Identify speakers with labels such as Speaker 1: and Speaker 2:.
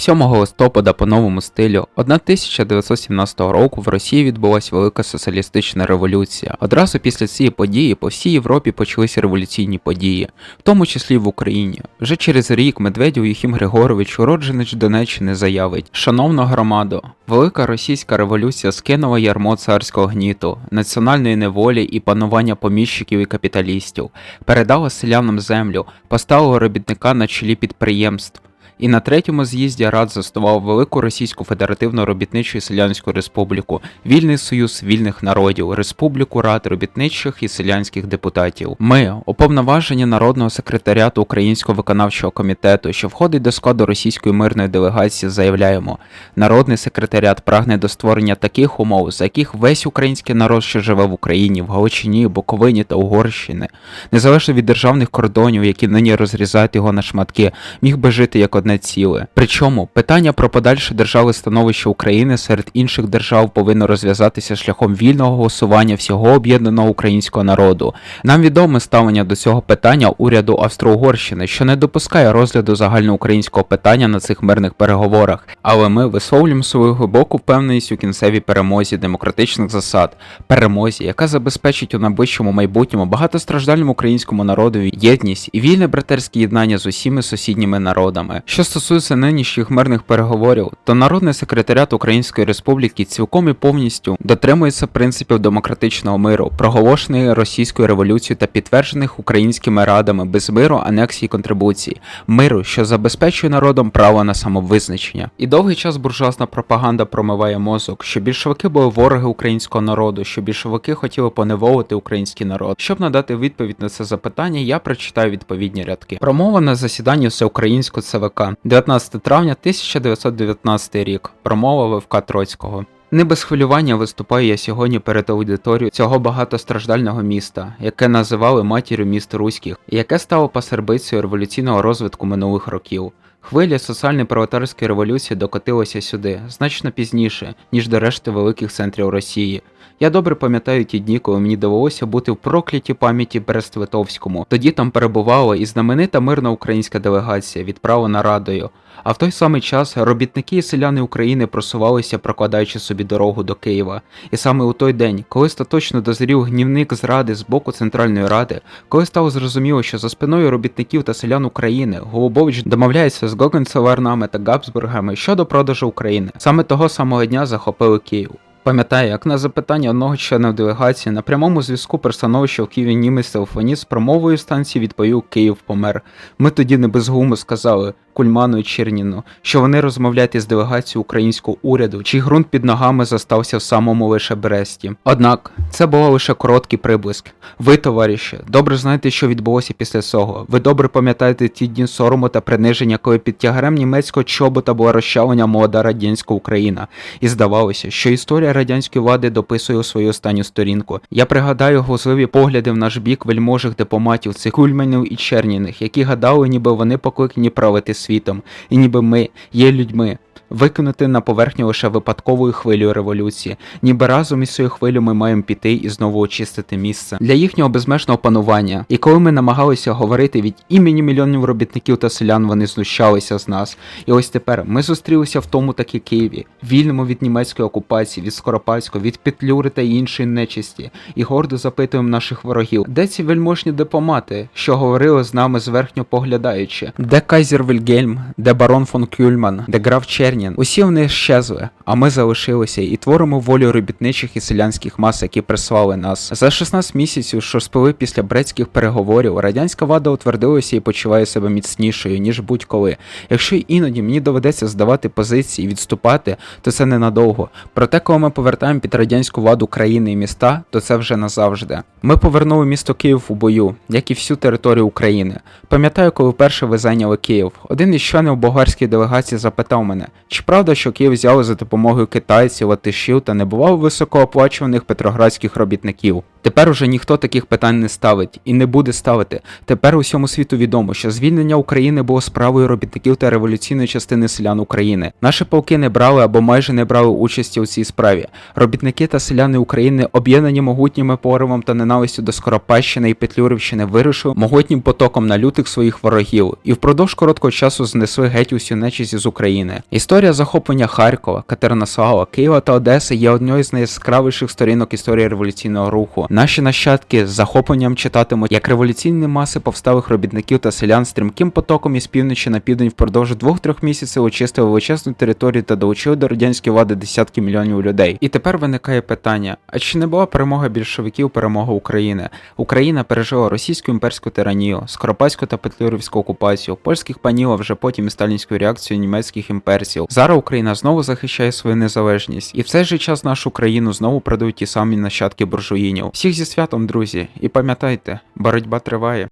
Speaker 1: 7 листопада по новому стилю 1917 року в Росії відбулася велика соціалістична революція. Одразу після цієї події по всій Європі почалися революційні події, в тому числі в Україні. Вже через рік Медведєв Юхім Григорович, уродженець Донеччини, заявить: Шановна громадо, велика російська революція скинула ярмо царського гніту, національної неволі і панування поміщиків і капіталістів, передала селянам землю, поставила робітника на чолі підприємств. І на третьому з'їзді Рад заснував Велику Російську Федеративну Робітничу і Селянську Республіку, Вільний Союз вільних народів, Республіку Рад робітничих і селянських депутатів. Ми, уповноважені Народного секретаріату Українського виконавчого комітету, що входить до складу російської мирної делегації, заявляємо: Народний секретаріат прагне до створення таких умов, за яких весь український народ, що живе в Україні, в Галичині, Буковині та Угорщини, незалежно від державних кордонів, які нині розрізають його на шматки, міг би жити як одне ціле. Причому питання про подальше державне становище України серед інших держав повинно розв'язатися шляхом вільного голосування всього об'єднаного українського народу. Нам відоме ставлення до цього питання уряду Австро-Угорщини, що не допускає розгляду загальноукраїнського питання на цих мирних переговорах. Але ми висловлюємо свою глибоку впевненість у кінцевій перемозі демократичних засад, перемозі, яка забезпечить у найближчому майбутньому багатостраждальному українському народові єдність і вільне братерське єднання з усіми сусідніми народами. Що стосується нинішніх мирних переговорів, то Народний секретаріат Української Республіки цілком і повністю дотримується принципів демократичного миру, проголошеної російською революцією та підтверджених українськими радами без миру, анексії, контрибуції, миру, що забезпечує народом право на самовизначення. І довгий час буржуазна пропаганда промиває мозок, що більшовики були вороги українського народу, що більшовики хотіли поневолити український народ. Щоб надати відповідь на це запитання, я прочитаю відповідні рядки. Промова на засіданні всеукраїнського ЦВК, 19 травня 1919 рік. Промова Левка Троцького. Не без хвилювання виступаю я сьогодні перед аудиторією цього багатостраждального міста, яке називали матір'ю міст руських, яке стало пасербицею революційного розвитку минулих років. Хвиля соціальної пролетарської революції докотилася сюди значно пізніше, ніж до решти великих центрів Росії. Я добре пам'ятаю ті дні, коли мені довелося бути в проклятій пам'яті Брест-Литовському. Тоді там перебувала і знаменита мирна українська делегація, відправлена радою. А в той самий час робітники і селяни України просувалися, прокладаючи собі дорогу до Києва. І саме у той день, коли остаточно дозрів гнівник зради з боку Центральної Ради, коли стало зрозуміло, що за спиною робітників та селян України Голубович домовляється з Гогенцеварнами та Габсбургами щодо продажу України, саме того самого дня захопили Київ. Пам'ятаю, як на запитання одного члена делегації на прямому зв'язку про в Києві німець телефоніст промовою станції відповів Київ помер. Ми тоді не без гуму сказали Кульману і Черніну, що вони розмовляють із делегацією українського уряду, чий ґрунт під ногами застався в самому лише Бресті. Однак це було лише короткий приблиск. Ви, товариші, добре знаєте, що відбулося після цього. Ви добре пам'ятаєте ті дні сорому та приниження, коли під тягарем німецького чобота була розчавлення молода радянська Україна, і здавалося, що історія радянської влади дописує у свою останню сторінку. Я пригадаю глузливі погляди в наш бік вельможих дипломатів, цих кульменів і черніних, які гадали, ніби вони покликані правити світом, і ніби ми є людьми. Викинути на поверхню лише випадковою хвилею революції, ніби разом із цією хвилею ми маємо піти і знову очистити місце. Для їхнього безмежного панування. І коли ми намагалися говорити від імені мільйонів робітників та селян, вони знущалися з нас. І ось тепер ми зустрілися в тому таки Києві, вільному від німецької окупації, від Скоропадського, від Петлюри та іншої нечисті, і гордо запитуємо наших ворогів, де ці вельможні дипломати, що говорили з нами зверхньо поглядаючи, де Кайзер Вільгельм, де барон фон Кюльман, де граф Чернін. Усі вони щезли, а ми залишилися і творимо волю робітничих і селянських мас, які прислали нас. За 16 місяців, що спили після брецьких переговорів, радянська влада утвердилася і почуває себе міцнішою, ніж будь-коли. Якщо іноді мені доведеться здавати позиції і відступати, то це ненадовго. Проте, коли ми повертаємо під радянську владу країни і міста, то це вже назавжди. Ми повернули місто Київ у бою, як і всю територію України. Пам'ятаю, коли вперше ви зайняли Київ. Один із членів болгарської делегації запитав мене, чи правда, що Київ взяли за допомогою китайців, латишів та небувало високооплачуваних петроградських робітників. Тепер уже ніхто таких питань не ставить і не буде ставити. Тепер усьому світу відомо, що звільнення України було справою робітників та революційної частини селян України. Наші полки не брали або майже не брали участі у цій справі. Робітники та селяни України, об'єднані могутніми поривом та ненавистю до Скоропадщини і Петлюрівщини, вирушили могутнім потоком на лютих своїх ворогів і впродовж короткого часу знесли геть усю нечість з України. Історія захоплення Харкова, Катеринослава, Києва та Одеси є однією з найяскравіших сторінок історії революційного руху. Наші нащадки з захопленням читатимуть, як революційні маси повсталих робітників та селян стрімким потоком із півночі на південь впродовж двох-трьох місяців очистили величезну територію та долучили до радянської влади десятки мільйонів людей. І тепер виникає питання: а чи не була перемога більшовиків перемога України? Україна пережила російську імперську тиранію, скоропадську та петлюрівську окупацію, польських панів, а вже потім і сталінську реакцію німецьких імперців. Зараз Україна знову захищає свою незалежність, і в цей же час нашу країну знову продають ті самі нащадки буржуїнів. Всіх зі святом, друзі, і пам'ятайте, боротьба триває.